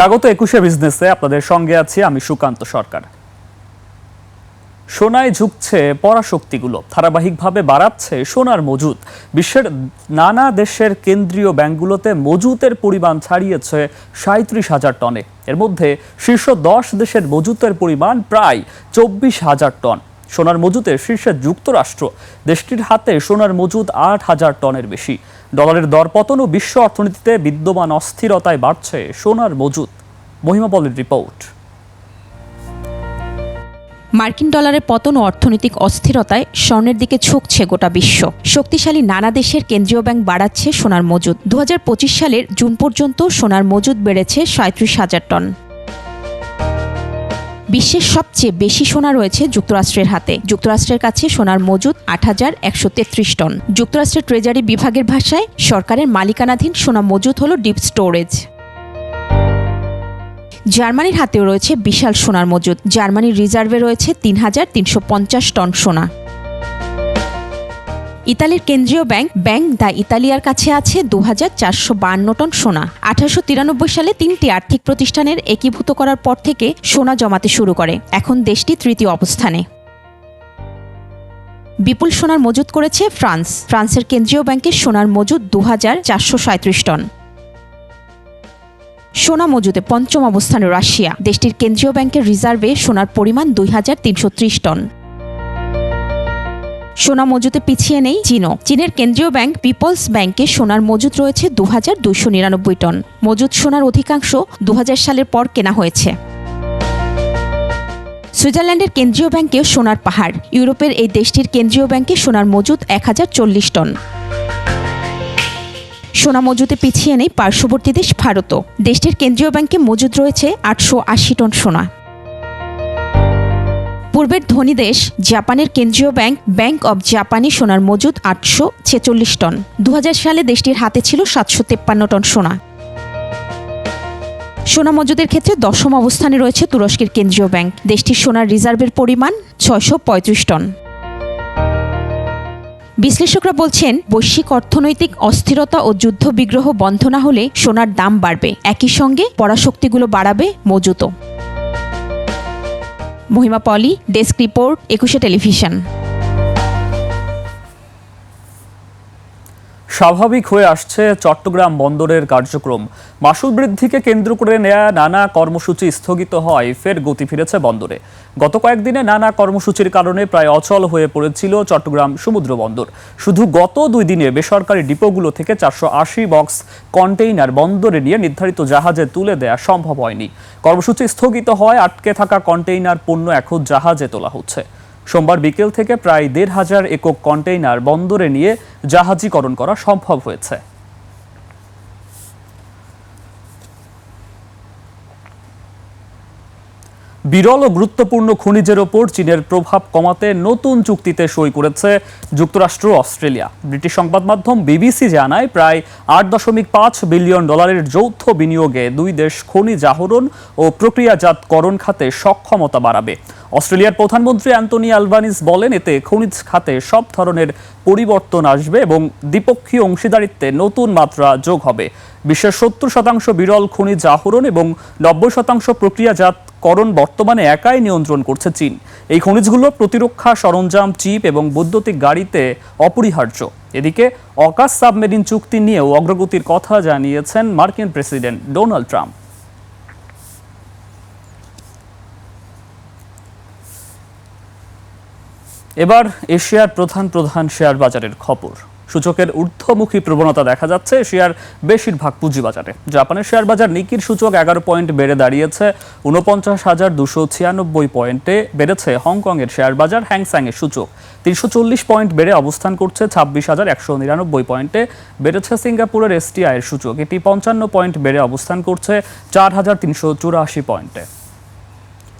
স্বাগত একুশে বিজনেসে, আপনাদের সঙ্গে আছি আমি সুকান্ত সরকার। সোনায় ঝুঁকছে পরাশক্তিগুলো, ধারাবাহিকভাবে বাড়াচ্ছে সোনার মজুদ বিশ্বের নানা দেশের কেন্দ্রীয় ব্যাংকগুলোতে মজুতের পরিমাণ ছাড়িয়েছে সাঁত্রিশ হাজার টনে। এর মধ্যে শীর্ষ দশ দেশের মজুতের পরিমাণ প্রায় চব্বিশ হাজার টন। সোনার মজুতে শীর্ষে যুক্তরাষ্ট্র, দেশটির হাতে সোনার মজুদ আট হাজার টনের বেশি। ডলারের দরপতন ও বিশ্ব অর্থনীতিতে বিদ্যমান অস্থিরতায় বাড়ছে সোনার মজুদ মহিমা পলের রিপোর্ট। মার্কিন ডলারের পতন ও অর্থনৈতিক অস্থিরতায় স্বর্ণের দিকে ঝুঁকছে গোটা বিশ্ব। শক্তিশালী নানা দেশের কেন্দ্রীয় ব্যাংক বাড়াচ্ছে সোনার মজুদ দু হাজার পঁচিশ সালের জুন পর্যন্ত সোনার মজুদ বেড়েছে সাঁত্রিশ হাজার টন। বিশ্বের সবচেয়ে বেশি সোনা রয়েছে যুক্তরাষ্ট্রের হাতে। যুক্তরাষ্ট্রের কাছে সোনার মজুদ আট হাজার একশো তেত্রিশ টন। যুক্তরাষ্ট্রের ট্রেজারি বিভাগের ভাষায় সরকারের মালিকানাধীন সোনা মজুদ হল ডিপ স্টোরেজ। জার্মানির হাতেও রয়েছে বিশাল সোনার মজুদ জার্মানির রিজার্ভে রয়েছে তিন হাজার তিনশো পঞ্চাশ টন সোনা। ইতালির কেন্দ্রীয় ব্যাংক ব্যাংক দ্য ইতালিয়ার কাছে আছে দু টন সোনা। আঠারোশো তিরানব্বই সালে তিনটি আর্থিক প্রতিষ্ঠানের একীভূত করার পর থেকে সোনা জমাতে শুরু করে। এখন দেশটি তৃতীয় অবস্থানে। বিপুল সোনার মজুদ করেছে ফ্রান্স। ফ্রান্সের কেন্দ্রীয় ব্যাংকের সোনার মজুদ দু টন। সোনা মজুদে পঞ্চম অবস্থানে রাশিয়া। দেশটির কেন্দ্রীয় ব্যাংকের রিজার্ভে সোনার পরিমাণ দুই হাজার তিনশো ত্রিশ টন। সোনা মজুতে পিছিয়ে নেই চীনও। চীনের কেন্দ্রীয় ব্যাংক পিপলস ব্যাংকে সোনার মজুত রয়েছে দু হাজার দুইশো নিরানব্বই টন। মজুত সোনার অধিকাংশ দু হাজার সালের পর কেনা হয়েছে। সুইজারল্যান্ডের কেন্দ্রীয় ব্যাংকেও সোনার পাহাড়। ইউরোপের এই দেশটির কেন্দ্রীয় ব্যাংকে সোনার মজুত এক হাজার চল্লিশ টন। সোনা মজুতে পিছিয়ে নেই পার্শ্ববর্তী দেশ ভারতও। দেশটির কেন্দ্রীয় ব্যাংকে মজুদ রয়েছে আটশো আশি টন সোনা। পূর্বের ধনী দেশ, জাপানের কেন্দ্রীয় ব্যাংক ব্যাংক অব জাপানি সোনার মজুদ আটশো ছেচল্লিশ টন। দু হাজার সালে দেশটির হাতে ছিল সাতশো তেপ্পান্ন টন সোনা। সোনা মজুদের ক্ষেত্রে দশম অবস্থানে রয়েছে তুরস্কের কেন্দ্রীয় ব্যাংক। দেশটির সোনার রিজার্ভের পরিমাণ ছয়শো পঁয়ত্রিশ টন। বিশ্লেষকরা বলছেন, বৈশ্বিক অর্থনৈতিক অস্থিরতা ও যুদ্ধ বিগ্রহ বন্ধ না হলে সোনার দাম বাড়বে। একই সঙ্গে পরাশক্তিগুলো বাড়াবে মজুতও। Mahima Poly desk report Ekushey television. স্বাভাবিক হয়ে আসছে চট্টগ্রাম বন্দরের কার্যক্রম। মাসুল বৃদ্ধিকে কেন্দ্র করে নেয়া নানা কর্মসূচি স্থগিত হয় ফের গতি ফিরেছে বন্দরে। গত কয়েকদিনে নানা কর্মসূচির কারণে প্রায় অচল হয়ে পড়েছিল চট্টগ্রাম সমুদ্র বন্দর। শুধু গত দুই দিনে বেসরকারি ডিপোগুলো থেকে চারশো আশি বক্স কন্টেইনার বন্দরে নিয়ে নির্ধারিত জাহাজে তুলে দেয়া সম্ভব হয়নি। কর্মসূচি স্থগিত হয় আটকে থাকা কন্টেইনার পণ্য এখন জাহাজে তোলা হচ্ছে। সোমবার বিকেল থেকে প্রায় দেড় হাজার একক কন্টেইনার বন্দরে নিয়ে জাহাজীকরণ করা সম্ভব হয়েছে। বিরল ও গুরুত্বপূর্ণ খনিজের ওপর চীনের প্রভাব কমাতে নতুন চুক্তিতে সই করেছে যুক্তরাষ্ট্র অস্ট্রেলিয়া। ব্রিটিশ সংবাদ মাধ্যম বিবিসি জানায়, প্রায় আট দশমিক পাঁচ বিলিয়ন ডলারের যৌথ বিনিয়োগে দুই দেশ খনিজ আহরণ ও প্রক্রিয়াজাতকরণ খাতে সক্ষমতা বাড়াবে। অস্ট্রেলিয়ার প্রধানমন্ত্রী অ্যান্টনি আলবানিস বলেন, এতে খনিজ খাতে সব ধরনের পরিবর্তন আসবে এবং দ্বিপক্ষীয় অংশীদারিত্বে নতুন মাত্রা যোগ হবে। বিশ্বের সত্তর শতাংশ বিরল খনিজ আহরণ এবং নব্বই শতাংশ প্রক্রিয়াজাতকরণ বর্তমানে একাই নিয়ন্ত্রণ করছে চীন। এই খনিজগুলো প্রতিরক্ষা সরঞ্জাম, চিপ এবং বৈদ্যুতিক গাড়িতে অপরিহার্য। এদিকে অকাশ সাবমেরিন চুক্তি নিয়েও অগ্রগতির কথা জানিয়েছেন মার্কিন প্রেসিডেন্ট ডোনাল্ড ট্রাম্প। এবার এশিয়ার প্রধান প্রধান শেয়ার বাজারের খবর। সূচকের ঊর্ধ্বমুখী প্রবণতা দেখা যাচ্ছে এশিয়ার বেশিরভাগ পুঁজিবাজারে। জাপানের শেয়ার বাজার নিকির সূচক এগারো পয়েন্ট বেড়ে দাঁড়িয়েছে। উনপঞ্চাশ হাজার দুশো ছিয়ানব্বই পয়েন্টে বেড়েছে হংকংয়ের শেয়ার বাজার হ্যাংস্যাংয়ের সূচক। তিনশো চল্লিশ পয়েন্ট বেড়ে অবস্থান করছে, ছাব্বিশ হাজার একশো নিরানব্বই পয়েন্টে বেড়েছে সিঙ্গাপুরের এসটিআইয়ের সূচক। এটি পঞ্চান্ন পয়েন্ট বেড়ে অবস্থান করছে, চার হাজার তিনশো চুরাশি পয়েন্টে।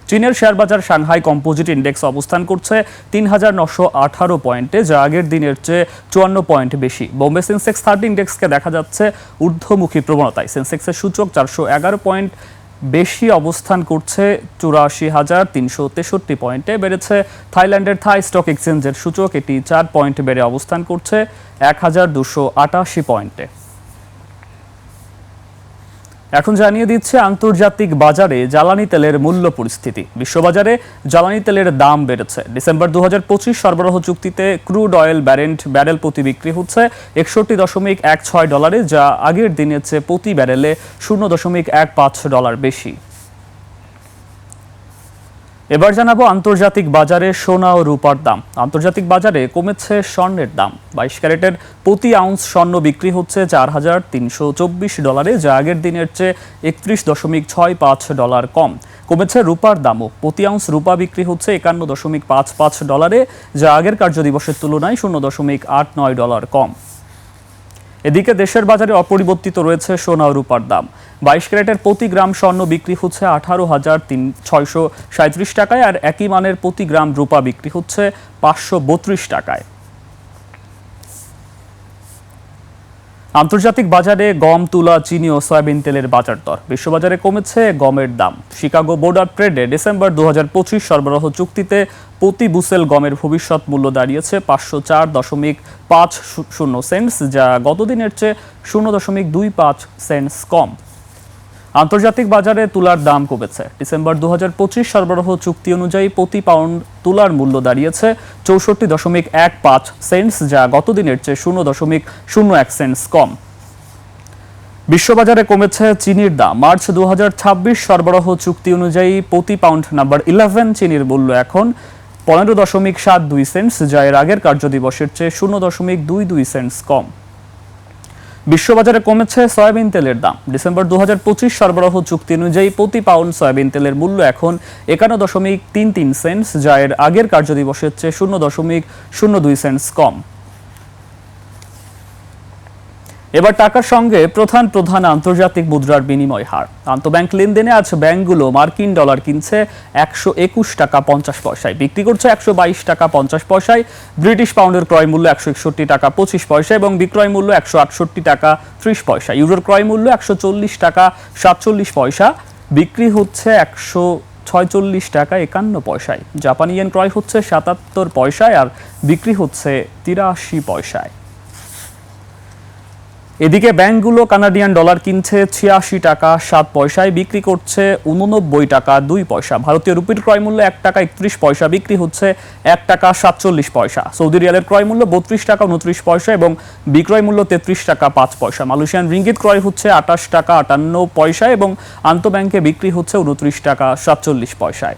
চীনের শেয়ারবাজার সাংহাই কম্পোজিট ইন্ডেক্স অবস্থান করছে তিন হাজার নশো আঠারো পয়েন্টে, যা আগের দিনের চেয়ে চুয়ান্ন পয়েন্ট বেশি। বোম্বে সেন্সেক্স থার্টি ইন্ডেক্সকে দেখা যাচ্ছে ঊর্ধ্বমুখী প্রবণতায়। সেন্সেক্সের সূচক চারশো এগারো পয়েন্ট বেশি অবস্থান করছে চুরাশি হাজার তিনশো তেষট্টি পয়েন্টে বেড়েছে। থাইল্যান্ডের থাই স্টক এক্সচেঞ্জের সূচক এটি চার পয়েন্ট বেড়ে অবস্থান করছে এক হাজার দুশো আটাশি পয়েন্টে। এখন জানিয়ে দিচ্ছে আন্তর্জাতিক বাজারে জ্বালানি তেলের মূল্য পরিস্থিতি। বিশ্ববাজারে জ্বালানি তেলের দাম বেড়েছে। ডিসেম্বর দু হাজার পঁচিশ সরবরাহ চুক্তিতে ক্রুড অয়েল ব্যারেন্ট ব্যারেল প্রতি বিক্রি হচ্ছে একষট্টি দশমিক এক ছয় ডলারে, যা আগের দিনের চেয়ে প্রতি ব্যারেলে শূন্য দশমিক এক পাঁচ ডলার বেশি। এবার জানাব আন্তর্জাতিক বাজারে সোনা ও রূপার দাম। আন্তর্জাতিক বাজারে কমেছে স্বর্ণের দাম। বাইশ ক্যারেটের প্রতি আউন্স স্বর্ণ বিক্রি হচ্ছে চার হাজার তিনশো চব্বিশ ডলারে, যা আগের দিনের চেয়ে একত্রিশ দশমিক ছয় পাঁচ ডলার কম। কমেছে রূপার দামও। প্রতি আউন্স রূপা বিক্রি হচ্ছে একান্ন দশমিক পাঁচ পাঁচ ডলারে, যা আগের কার্যদিবসের তুলনায় শূন্য দশমিক আট নয় ডলার কম। এদিকে দেশের বাজারে অপরিবর্তিত রয়েছে সোনা রূপার দাম। বাইশ ক্যারেটের প্রতি গ্রাম স্বর্ণ বিক্রি হচ্ছে আঠারো হাজার তিন ছয়শো সাঁত্রিশ টাকায়, আর একই মানের প্রতি গ্রাম রূপা বিক্রি হচ্ছে পাঁচশো বত্রিশ টাকায়। আন্তর্জাতিক বাজারে গম, তুলা, চিনি ও সয়াবিন তেলের বাজার দর। বিশ্ববাজারে কমেছে গমের দাম। শিকাগো বোর্ডার ট্রেডে ডিসেম্বর দু হাজার পঁচিশ সরবরাহ চুক্তিতে প্রতি বুসেল গমের ভবিষ্যৎ মূল্য দাঁড়িয়েছে পাঁচশো চার দশমিক পাঁচ শূন্য সেন্টস, যা গতদিনের চেয়ে শূন্য দশমিক দুই পাঁচ সেন্টস কম। আন্তর্জাতিক বাজারে তুলার দাম কমেছে। ডিসেম্বর দু হাজার পঁচিশ সরবরাহ চুক্তি অনুযায়ী প্রতি পাউন্ড তুলার মূল্য দাঁড়িয়েছে চৌষট্টি দশমিক এক পাঁচ সেন্টস, যা গতদিনের চেয়ে শূন্য দশমিক শূন্য এক সেন্টস কম। বিশ্ববাজারে কমেছে চিনির দাম। মার্চ দু হাজার ছাব্বিশ সরবরাহ চুক্তি অনুযায়ী প্রতি পাউন্ড নাম্বার ইলেভেন চিনির মূল্য এখন পনেরো দশমিক সাত দুই সেন্টস, যা এর আগের কার্যদিবসের চেয়ে শূন্য দশমিক দুই দুই সেন্টস কম। বিশ্ববাজারে কমেছে সয়াবিন তেলের দাম। ডিসেম্বর দু হাজার পঁচিশ সরবরাহ চুক্তি অনুযায়ী প্রতি পাউন্ড সয়াবিন তেলের মূল্য এখন একান্ন দশমিক তিন তিন সেন্টস, যা এর আগের কার্যদিবসের চেয়ে শূন্য দশমিক শূন্য দুই সেন্টস কম। এবার টাকার সঙ্গে প্রধান প্রধান আন্তর্জাতিক মুদ্রার বিনিময় হার। আন্তঃব্যাংক লেনদেনে আজ ব্যাংকগুলো মার্কিন ডলার কিনছে একশো একুশ টাকা পঞ্চাশ পয়সায়, বিক্রি করছে একশো বাইশ টাকা পঞ্চাশ পয়সায়, ব্রিটিশ পাউন্ডের ক্রয় মূল্য একশো একষট্টি টাকা পঁচিশ পয়সা এবং বিক্রয় মূল্য একশো আটষট্টি টাকা ত্রিশ পয়সা ইউরোর ক্রয় মূল্য একশো চল্লিশ টাকা সাতচল্লিশ পয়সা, বিক্রি হচ্ছে একশো ছয়চল্লিশ টাকা একান্ন পয়সায়। জাপানি ইয়েন ক্রয় হচ্ছে সাতাত্তর পয়সায় আর বিক্রি হচ্ছে তিরাশি পয়সায়। এদিকে ব্যাংকগুলো কানাডিয়ান ডলার কিনছে ছিয়াশি টাকা, সাত পয়সায় বিক্রি করছে উননব্বই টাকা, দুই পয়সা। ভারতীয় রুপির ক্রয় মূল্য এক টাকা একত্রিশ পয়সা, বিক্রি হচ্ছে এক টাকা সাতচল্লিশ পয়সা। সৌদি রিয়ালের ক্রয় মূল্য বত্রিশ টাকা উনত্রিশ পয়সা এবং বিক্রয় মূল্য তেত্রিশ টাকা পাঁচ পয়সা। মালয়েশিয়ান রিঙ্গিত ক্রয় হচ্ছে আটাশ টাকা আটান্ন পয়সা এবং আন্তঃব্যাংকে বিক্রি হচ্ছে উনত্রিশ টাকা সাতচল্লিশ পয়সায়।